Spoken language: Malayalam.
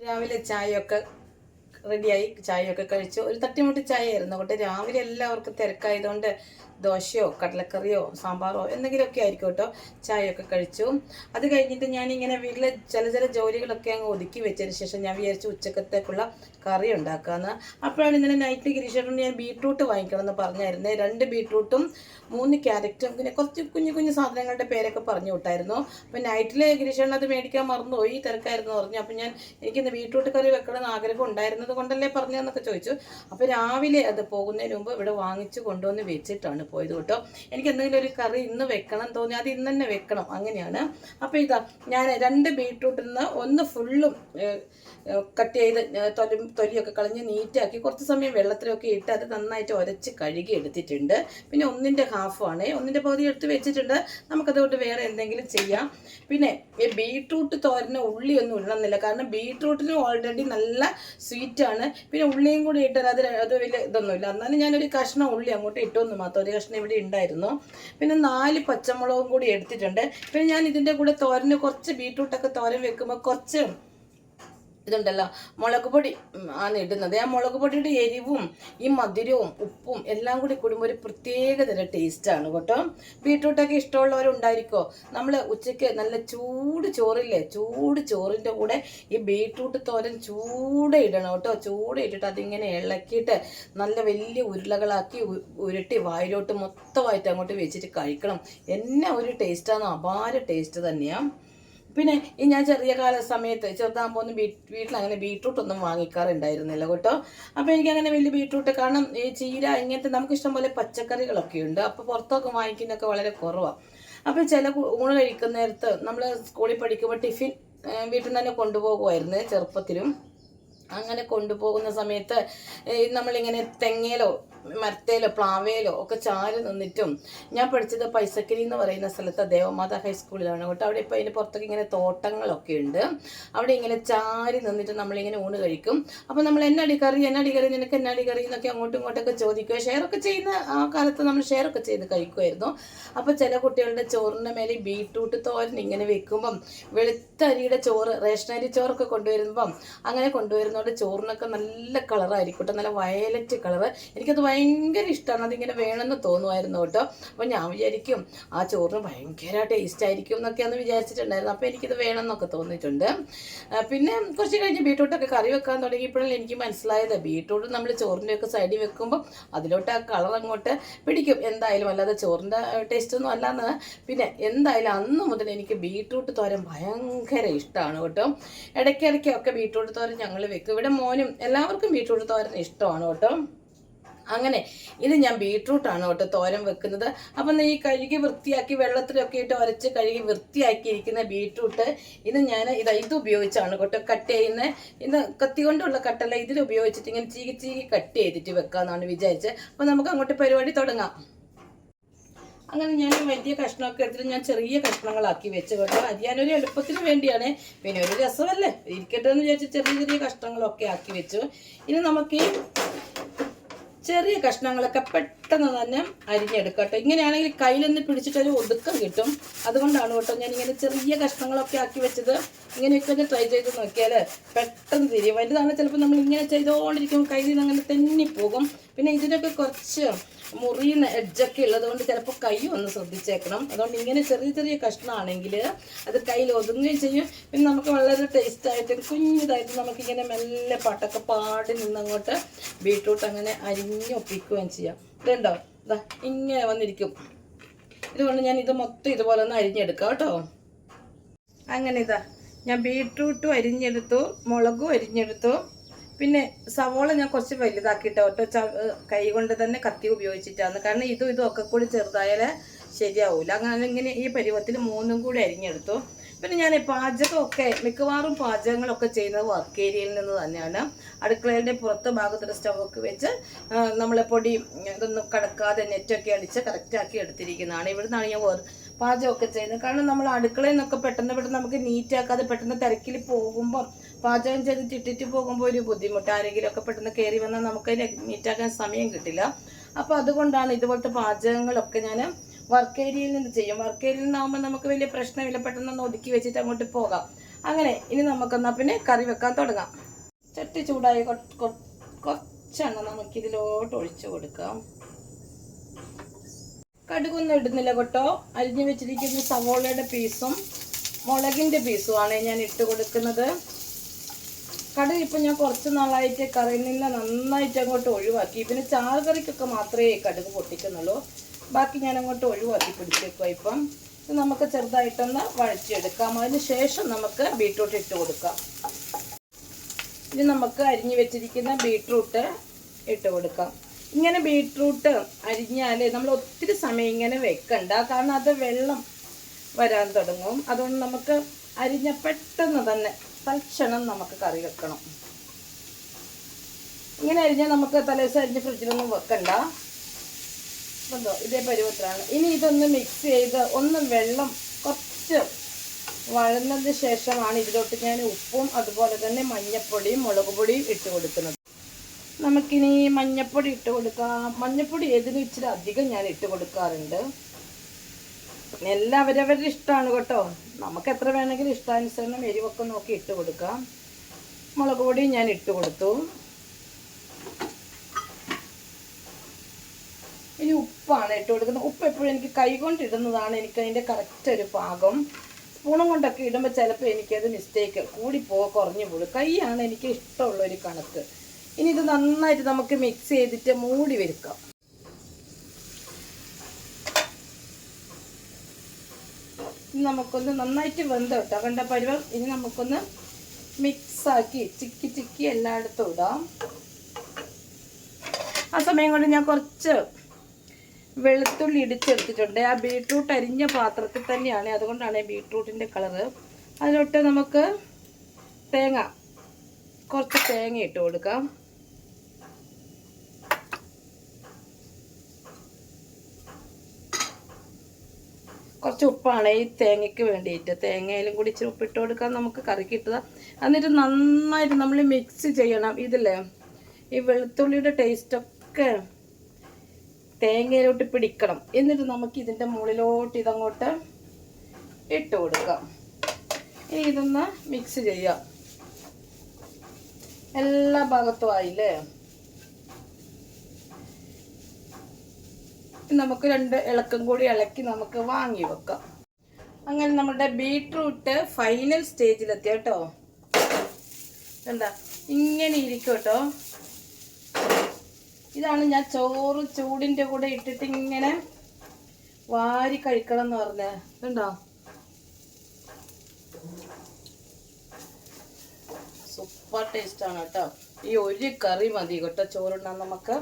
രാവിലെ ചായയൊക്കെ റെഡിയായി ചായയൊക്കെ കഴിച്ചു. ഒരു തട്ടിമുട്ടി ചായ ആയിരുന്നു അതുകൊണ്ട് രാവിലെ എല്ലാവർക്കും തിരക്കായതുകൊണ്ട് ദോശയോ കടലക്കറിയോ സാമ്പാറോ എന്തെങ്കിലുമൊക്കെ ആയിരിക്കും കേട്ടോ. ചായയൊക്കെ കഴിച്ചു. അത് കഴിഞ്ഞിട്ട് ഞാനിങ്ങനെ വീട്ടിലെ ചില ചില ജോലികളൊക്കെ അങ്ങ് ഒതുക്കി വെച്ചതിന് ശേഷം ഞാൻ വിചാരിച്ചു ഉച്ചക്കത്തേക്കുള്ള കറി ഉണ്ടാക്കാമെന്ന് അപ്പോഴാണ് ഇന്നലെ നൈറ്റ് ഗിരീഷേട്ടൻ ഞാൻ ബീട്രൂട്ട് വാങ്ങിക്കണം എന്ന് പറഞ്ഞായിരുന്നേ. രണ്ട് ബീട്രൂട്ടും മൂന്ന് ക്യാരറ്റും പിന്നെ കുറച്ച് കുഞ്ഞു കുഞ്ഞു സാധനങ്ങളുടെ പേരൊക്കെ പറഞ്ഞു വിട്ടായിരുന്നു. അപ്പം നൈറ്റിൽ ഗിരീഷേട്ടൻ അത് മേടിക്കാൻ മറന്നുപോയി തിരക്കായിരുന്നു പറഞ്ഞു. അപ്പം ഞാൻ എനിക്കിന്ന് ബീട്രൂട്ട് കറി വെക്കണമെന്ന് ആഗ്രഹം ഉണ്ടായിരുന്നത് കൊണ്ടല്ലേ പറഞ്ഞതെന്നൊക്കെ ചോദിച്ചു. അപ്പോൾ രാവിലെ അത് പോകുന്നതിന് മുമ്പ് ഇവിടെ വാങ്ങിച്ച് കൊണ്ടുവന്ന് വെച്ചിട്ടാണ് പോയത് കേട്ടോ. എനിക്ക് എന്തെങ്കിലും ഒരു കറി ഇന്ന് വെക്കണം തോന്നി അത് ഇന്ന് തന്നെ വെക്കണം. അങ്ങനെയാണ്. അപ്പോൾ ഇതാ ഞാൻ രണ്ട് ബീട്രൂട്ടിൽ നിന്ന് ഒന്ന് ഫുള്ളും കട്ട് ചെയ്ത് തൊലി തൊലിയൊക്കെ കളഞ്ഞ് നീറ്റാക്കി കുറച്ച് സമയം വെള്ളത്തിലൊക്കെ ഇട്ട് അത് നന്നായിട്ട് ഉരച്ച് കഴുകി എടുത്തിട്ടുണ്ട്. പിന്നെ ഒന്നിന്റെ ഹാഫാണ് ഒന്നിന്റെ പകുതി എടുത്ത് വെച്ചിട്ടുണ്ട്. നമുക്കതുകൊണ്ട് വേറെ എന്തെങ്കിലും ചെയ്യാം. പിന്നെ ഈ ബീട്രൂട്ട് തോരന് ഉള്ളിയൊന്നും ഇടണമെന്നില്ല. കാരണം ബീട്രൂട്ടിന് ഓൾറെഡി നല്ല സ്വീറ്റാണ് പിന്നെ ഉള്ളിയും കൂടി ഇട്ടാൽ അത് അത് വലിയ ഇതൊന്നുമില്ല. എന്നാലും ഞാനൊരു കഷ്ണം ഉള്ളി അങ്ങോട്ട് ഇട്ടൊന്ന് മാത്രം. ഒരു കഷ്ണം ഇവിടെ ഉണ്ടായിരുന്നു. പിന്നെ നാല് പച്ചമുളകും കൂടി എടുത്തിട്ടുണ്ട്. പിന്നെ ഞാൻ ഇതിന്റെ കൂടെ തോരന് കുറച്ച് ബീട്രൂട്ടൊക്കെ തോരൻ വെക്കുമ്പോൾ കുറച്ച് ഇതുണ്ടല്ലോ. മുളക് പൊടി ആണ് ഇടുന്നത്. ആ മുളക് പൊടിയുടെ എരിവും ഈ മധുരവും ഉപ്പും എല്ലാം കൂടി കൂടുമ്പോൾ ഒരു പ്രത്യേക തരം ടേസ്റ്റാണ് കേട്ടോ. ബീട്രൂട്ടൊക്കെ ഇഷ്ടമുള്ളവരുണ്ടായിരിക്കോ? നമ്മൾ ഉച്ചയ്ക്ക് നല്ല ചൂട് ചോറില്ലേ? ചൂട് ചോറിന്റെ കൂടെ ഈ ബീട്രൂട്ട് തോരൻ ചൂടെ ഇടണം കേട്ടോ. ചൂടെ ഇട്ടിട്ട് അതിങ്ങനെ ഇളക്കിയിട്ട് നല്ല വലിയ ഉരുളകളാക്കി ഉരുട്ടി വായിലോട്ട് മൊത്തമായിട്ട് അങ്ങോട്ട് വെച്ചിട്ട് കഴിക്കണം. എന്നെ ഒരു ടേസ്റ്റാണ് അപാര ടേസ്റ്റ് തന്നെയാണ് പിന്നെ ഈ ഞാൻ ചെറിയ കാല സമയത്ത് ചെറുതാകുമ്പോൾ ബീ വീട്ടിൽ അങ്ങനെ ബീട്രൂട്ട് ഒന്നും വാങ്ങിക്കാറുണ്ടായിരുന്നില്ല കേട്ടോ. അപ്പോൾ എനിക്കങ്ങനെ വലിയ ബീട്രൂട്ട് കാരണം ഈ ചീര ഇങ്ങനത്തെ നമുക്ക് ഇഷ്ടം പോലെ പച്ചക്കറികളൊക്കെ ഉണ്ട് അപ്പോൾ പുറത്തൊക്കെ വാങ്ങിക്കുന്നൊക്കെ വളരെ കുറവാണ് അപ്പോൾ ചില ഊണ് കഴിക്കുന്ന നേരത്ത് നമ്മൾ സ്കൂളിൽ പഠിക്കുമ്പോൾ ടിഫിൻ വീട്ടിൽ നിന്ന് തന്നെ കൊണ്ടുപോകുമായിരുന്നു ചെറുപ്പത്തിലും. അങ്ങനെ കൊണ്ടുപോകുന്ന സമയത്ത് നമ്മളിങ്ങനെ തെങ്ങയിലോ മരത്തേലോ പ്ലാവേലോ ഒക്കെ ചാരി നിന്നിട്ടും ഞാൻ പഠിച്ചത് പൈസക്കരി എന്ന് പറയുന്ന സ്ഥലത്ത് ദേവമാത ഹൈസ്കൂളിലാണ് കേട്ടോ അവിടെ ഇപ്പോൾ അതിന്റെ പുറത്തൊക്കെ ഇങ്ങനെ തോട്ടങ്ങളൊക്കെ ഉണ്ട്. അവിടെ ഇങ്ങനെ ചാരി നിന്നിട്ട് നമ്മളിങ്ങനെ ഊണ് കഴിക്കും. അപ്പോൾ നമ്മൾ എന്നടി കറി എന്നടി കറി നിനക്ക് എന്നടി കറി എന്നൊക്കെ അങ്ങോട്ടും ഇങ്ങോട്ടൊക്കെ ചോദിക്കുക. ഷെയറൊക്കെ ചെയ്യുന്ന ആ കാലത്ത് നമ്മൾ ഷെയറൊക്കെ ചെയ്ത് കഴിക്കുമായിരുന്നു അപ്പോൾ ചില കുട്ടികളുടെ ചോറിന്റെ മേലെ ബീട്രൂട്ട് തോരൻ ഇങ്ങനെ വെക്കുമ്പം വെളുത്ത അരിയുടെ ചോറ് റേഷൻ അരി ചോറൊക്കെ കൊണ്ടുവരുമ്പം അങ്ങനെ കൊണ്ടുവരുന്നതുകൊണ്ട് ചോറിനൊക്കെ നല്ല കളറായിരിക്കും കേട്ടോ നല്ല വയലറ്റ് കളറ് എനിക്കത് ഭയങ്കര ഇഷ്ടമാണ് അതിങ്ങനെ വേണമെന്ന് തോന്നുമായിരുന്നു കേട്ടോ. അപ്പോൾ ഞാൻ വിചാരിക്കും ആ ചോറിന് ഭയങ്കര ടേസ്റ്റ് ആയിരിക്കും എന്നൊക്കെയാണ് വിചാരിച്ചിട്ടുണ്ടായിരുന്നു. അപ്പോൾ എനിക്കിത് വേണമെന്നൊക്കെ തോന്നിയിട്ടുണ്ട്. പിന്നെ കുറച്ച് കഴിഞ്ഞ് ബീട്രൂട്ടൊക്കെ കറി വെക്കാൻ തുടങ്ങിയപ്പോഴും എനിക്ക് മനസ്സിലായത്. ബീട്രൂട്ട് നമ്മൾ ചോറിന്റെ ഒക്കെ സൈഡിൽ വെക്കുമ്പോൾ അതിലോട്ട് ആ കളർ അങ്ങോട്ട് പിടിക്കും. എന്തായാലും അല്ലാതെ ചോറിന്റെ ടേസ്റ്റ് ഒന്നും അല്ലാന്ന്. പിന്നെ എന്തായാലും അന്ന് മുതൽ എനിക്ക് ബീട്രൂട്ട് തോരൻ ഭയങ്കര ഇഷ്ടമാണ് കേട്ടോ. ഇടയ്ക്കിടയ്ക്കൊക്കെ ബീട്രൂട്ട് തോരൻ ഞങ്ങൾ വെക്കും. ഇവിടെ മോനും എല്ലാവർക്കും ബീട്രൂട്ട് തോരൻ ഇഷ്ടമാണ് കേട്ടോ. അങ്ങനെ. ഇത് ഞാൻ ബീട്രൂട്ടാണ് കേട്ടോ തോരൻ വെക്കുന്നത്. അപ്പം ഈ കഴുകി വൃത്തിയാക്കി വെള്ളത്തിലൊക്കെ ഇട്ട് ഉരച്ച് കഴുകി വൃത്തിയാക്കിയിരിക്കുന്ന ബീട്രൂട്ട് ഇത് ഞാൻ ഇത് ഇത് ഉപയോഗിച്ചാണ് കേട്ടോ കട്ട് ചെയ്യുന്നത് ഇത് കത്തി കൊണ്ടുള്ള കട്ടല്ല ഇതിൽ ഉപയോഗിച്ചിട്ട് ഇങ്ങനെ ചീകി ചീകി കട്ട് ചെയ്തിട്ട് വെക്കാമെന്നാണ് വിചാരിച്ചത് അപ്പം നമുക്ക് അങ്ങോട്ട് പരിപാടി തുടങ്ങാം. അങ്ങനെ ഞാൻ വലിയ കഷ്ണമൊക്കെ എടുത്തിട്ട് ഞാൻ ചെറിയ കഷ്ണങ്ങളാക്കി വെച്ച് കേട്ടോ. അത് ഞാനൊരു എളുപ്പത്തിന് വേണ്ടിയാണ്. പിന്നെ ഒരു രസമല്ലേ? ഇരിക്കട്ടെ എന്ന് വിചാരിച്ച് ചെറിയ ചെറിയ കഷ്ണങ്ങളൊക്കെ ആക്കി വെച്ചു. ഇനി നമുക്ക് ചെറിയ കഷ്ണങ്ങളൊക്കെ പെട്ടെന്ന് തന്നെ അരിഞ്ഞെടുക്കട്ടെ ഇങ്ങനെയാണെങ്കിൽ കയ്യിലൊന്ന് പിടിച്ചിട്ടൊരു ഒതുക്കം കിട്ടും. അതുകൊണ്ടാണ് കേട്ടോ ഞാൻ ഇങ്ങനെ ചെറിയ കഷ്ണങ്ങളൊക്കെ ആക്കി വെച്ചത്. ഇങ്ങനെയൊക്കെ ഒന്ന് ട്രൈ ചെയ്ത് നോക്കിയാൽ പെട്ടെന്ന് തിരിയും. വലുതാണ് ചിലപ്പോൾ നമ്മൾ ഇങ്ങനെ ചെയ്തുകൊണ്ടിരിക്കും കയ്യിൽ നിന്ന് അങ്ങനെ തെന്നിപ്പോകും പിന്നെ ഇതിനൊക്കെ കുറച്ച് മുറിയുന്ന എഡ്ജൊക്കെ ഉള്ളത് കൊണ്ട് ചിലപ്പോൾ കൈ ഒന്ന് ശ്രദ്ധിച്ചേക്കണം. അതുകൊണ്ട് ഇങ്ങനെ ചെറിയ ചെറിയ കഷ്ണമാണെങ്കിൽ അത് കയ്യിൽ ഒതുങ്ങുകയും ചെയ്യും. പിന്നെ നമുക്ക് വളരെ ടേസ്റ്റായിട്ടും കുഞ്ഞതായിട്ടും നമുക്കിങ്ങനെ മെല്ലെ പട്ടൊക്കെ പാടി നിന്നങ്ങോട്ട് ബീട്രൂട്ട് അങ്ങനെ അരിഞ്ഞൊപ്പിക്കുകയും ചെയ്യാം. ഇതുണ്ടോ? ഇതാ ഇങ്ങനെ വന്നിരിക്കും. ഇതുകൊണ്ട് ഞാൻ ഇത് മൊത്തം ഇതുപോലെ ഒന്ന് അരിഞ്ഞെടുക്കാം കേട്ടോ. അങ്ങനെ ഇതാ ഞാൻ ബീട്രൂട്ടും അരിഞ്ഞെടുത്തു മുളകും അരിഞ്ഞെടുത്തു. പിന്നെ സവോള ഞാൻ കുറച്ച് വലുതാക്കിയിട്ട് കേട്ടോ കൈ കൊണ്ട് തന്നെ കത്തി ഉപയോഗിച്ചിട്ടാണ്. കാരണം ഇതും ഇതും ഒക്കെ കൂടി ചെറുതായാലേ ശരിയാവൂല. അങ്ങനെ ഇങ്ങനെ ഈ പരുവത്തിൽ മൂന്നും കൂടി അരിഞ്ഞെടുത്തു. പിന്നെ ഞാൻ പാചകമൊക്കെ മിക്കവാറും പാചകങ്ങളൊക്കെ ചെയ്യുന്നത് വർക്ക് ഏരിയയിൽ നിന്ന് തന്നെയാണ്. അടുക്കളയുടെ പുറത്ത് ഭാഗത്തൊരു സ്റ്റവൊക്കെ വെച്ച് നമ്മളെ പൊടി ഇതൊന്നും കടക്കാതെ നെറ്റൊക്കെ അടിച്ച് കറക്റ്റാക്കി എടുത്തിരിക്കുന്നതാണ്. ഇവിടുന്നാണ് ഞാൻ പാചകമൊക്കെ ചെയ്യുന്നത്. കാരണം നമ്മൾ അടുക്കളയിൽ നിന്നൊക്കെ പെട്ടെന്ന് പെട്ടെന്ന് നമുക്ക് നീറ്റാക്കാതെ പെട്ടെന്ന് തിരക്കിൽ പോകുമ്പോൾ പാചകം ചെയ്തിട്ട് ഇട്ടിട്ട് പോകുമ്പോൾ ഒരു ബുദ്ധിമുട്ട്. ആരെങ്കിലും ഒക്കെ പെട്ടെന്ന് കയറി വന്നാൽ നമുക്ക് നീറ്റാക്കാൻ സമയം കിട്ടില്ല. അപ്പോൾ അതുകൊണ്ടാണ് ഇതുപോലത്തെ പാചകങ്ങളൊക്കെ ഞാൻ വർക്ക് ഏരിയയിൽ നിന്ന് ചെയ്യും? വർക്ക് ഏരിയയിൽ നിന്നാകുമ്പോൾ നമുക്ക് വലിയ പ്രശ്നമില്ല. പെട്ടെന്ന് ഒതുക്കി വെച്ചിട്ട് അങ്ങോട്ട് പോകാം. അങ്ങനെ ഇനി നമുക്കെന്നാൽ പിന്നെ കറി വെക്കാൻ തുടങ്ങാം. ചട്ടി ചൂടായി കുറച്ചെണ്ണ നമുക്കിതിലോട്ട് ഒഴിച്ചു കൊടുക്കാം. കടുകൊന്നും ഇടുന്നില്ല കേട്ടോ. അരിഞ്ഞു വെച്ചിരിക്കുന്ന സവോളയുടെ പീസും മുളകിന്റെ പീസുമാണ് ഞാൻ ഇട്ട് കൊടുക്കുന്നത്. കടുക് ഇപ്പം ഞാൻ കുറച്ച് നാളായിട്ട് കറിയിൽ നിന്ന് നന്നായിട്ട് അങ്ങോട്ട് ഒഴിവാക്കി. പിന്നെ ചാറ് കറിക്കൊക്കെ മാത്രമേ കടുക് പൊട്ടിക്കുന്നുള്ളൂ. ബാക്കി ഞാൻ അങ്ങോട്ട് ഒഴിവാക്കി പിടിച്ചേക്കുക ഇപ്പം. നമുക്ക് ചെറുതായിട്ടൊന്ന് വഴച്ചെടുക്കാം അതിന് ശേഷം നമുക്ക് ബീട്രൂട്ട് ഇട്ട് കൊടുക്കാം. ഇനി നമുക്ക് അരിഞ്ഞു വെച്ചിരിക്കുന്ന ബീട്രൂട്ട് ഇട്ട് കൊടുക്കാം. ഇങ്ങനെ ബീട്രൂട്ട് അരിഞ്ഞാൽ നമ്മൾ ഒത്തിരി സമയം ഇങ്ങനെ വെക്കണ്ട. കാരണം അത് വെള്ളം വരാൻ തുടങ്ങും. അതുകൊണ്ട് നമുക്ക് അരിഞ്ഞ പെട്ടെന്ന് തന്നെ തൽക്ഷണം നമുക്ക് കറി വെക്കണം. ഇങ്ങനെ അരിഞ്ഞാൽ നമുക്ക് തലേദിവസം അരിഞ്ഞ് ഫ്രിഡ്ജിലൊന്നും വെക്കണ്ട. കണ്ടോ ഇതേ പരുവത്തിലാണ്. ഇനി ഇതൊന്ന് മിക്സ് ചെയ്ത് ഒന്ന് വെള്ളം കുറച്ച് വഴന്നതിന് ശേഷമാണ് ഇതിലോട്ട് ഞാൻ ഉപ്പും അതുപോലെ തന്നെ മഞ്ഞപ്പൊടിയും മുളക് പൊടിയും ഇട്ട് കൊടുക്കുന്നത്. നമുക്കിനി മഞ്ഞപ്പൊടി ഇട്ട് കൊടുക്കാം. മഞ്ഞപ്പൊടി ഏതിനും ഇച്ചിരി അധികം ഞാൻ ഇട്ട് കൊടുക്കാറുണ്ട്. എല്ലാവരവരുടെ ഇഷ്ടമാണ് കേട്ടോ. നമുക്ക് എത്ര വേണമെങ്കിലും ഇഷ്ടാനുസരണം എരിവൊക്കെ നോക്കി ഇട്ട് കൊടുക്കാം. മുളക് പൊടിയും ഞാൻ ഇട്ട് കൊടുത്തു. ഇനി ഉപ്പാണ് ഇട്ട് കൊടുക്കുന്നത്. ഉപ്പ് എപ്പോഴും എനിക്ക് കൈ കൊണ്ട് ഇടുന്നതാണ് എനിക്ക് അതിന്റെ കറക്റ്റ് ഒരു പാകം. സ്പൂണും കൊണ്ടൊക്കെ ഇടുമ്പോൾ ചിലപ്പോൾ എനിക്കത് മിസ്റ്റേക്ക് കൂടിപ്പോ കുറഞ്ഞു പോകും. കൈയാണ് എനിക്ക് ഇഷ്ടമുള്ള ഒരു കണക്ക്. ഇനി ഇത് നന്നായിട്ട് നമുക്ക് മിക്സ് ചെയ്തിട്ട് മൂടി വെക്കാം. ഇനി നമുക്കൊന്ന് നന്നായിട്ട് വെന്ത് കേട്ടോ. കണ്ട പരുവം ഇനി നമുക്കൊന്ന് മിക്സാക്കി ചിക്കി ചിക്കി എല്ലായിടത്തും ഇടാം. ആ സമയം കൊണ്ട് ഞാൻ കുറച്ച് വെളുത്തുള്ളി ഇടിച്ചെടുത്തിട്ടുണ്ട്. ആ ബീട്രൂട്ട് അരിഞ്ഞ പാത്രത്തിൽ തന്നെയാണ്. അതുകൊണ്ടാണ് ബീട്രൂട്ടിന്റെ കളറ് അതിലോട്ട് നമുക്ക് തേങ്ങ കുറച്ച് തേങ്ങ ഇട്ട് കൊടുക്കാം. കുറച്ച് ഉപ്പാണ് ഈ തേങ്ങയ്ക്ക് വേണ്ടിയിട്ട്. തേങ്ങയിലും കൂടി ഇച്ചിരി ഉപ്പിട്ട് കൊടുക്കാൻ നമുക്ക് കറി കിട്ടുക. എന്നിട്ട് നന്നായിട്ട് നമ്മൾ മിക്സ് ചെയ്യണം. ഇതില്ലേ? ഈ വെളുത്തുള്ളിയുടെ ടേസ്റ്റൊക്കെ തേങ്ങയിലോട്ട് പിടിക്കണം. എന്നിട്ട് നമുക്ക് ഇതിന്റെ മുകളിലോട്ട് ഇതങ്ങോട്ട് ഇട്ട് കൊടുക്കാം. ഇനി ഇതൊന്ന് മിക്സ് ചെയ്യാം. എല്ലാ ഭാഗത്തും ആയില്ലേ? നമുക്ക് രണ്ട് ഇളക്കം കൂടി ഇളക്കി നമുക്ക് വാങ്ങി വെക്കാം. അങ്ങനെ നമ്മുടെ ബീട്രൂട്ട് ഫൈനൽ സ്റ്റേജിലെത്തി കേട്ടോ എന്താ ഇങ്ങനെ ഇരിക്കും കേട്ടോ ഇതാണ് ഞാൻ ചോറ് ചൂടിന്റെ കൂടെ ഇട്ടിട്ട് ഇങ്ങനെ വാരി കഴിക്കണം എന്ന് പറഞ്ഞേ. കണ്ടോ? സൂപ്പർ ടേസ്റ്റ് ആണ് കേട്ടോ ഈ ഒരു കറി മതി കേട്ടോ ചോറുണ്ണാൻ നമുക്ക്.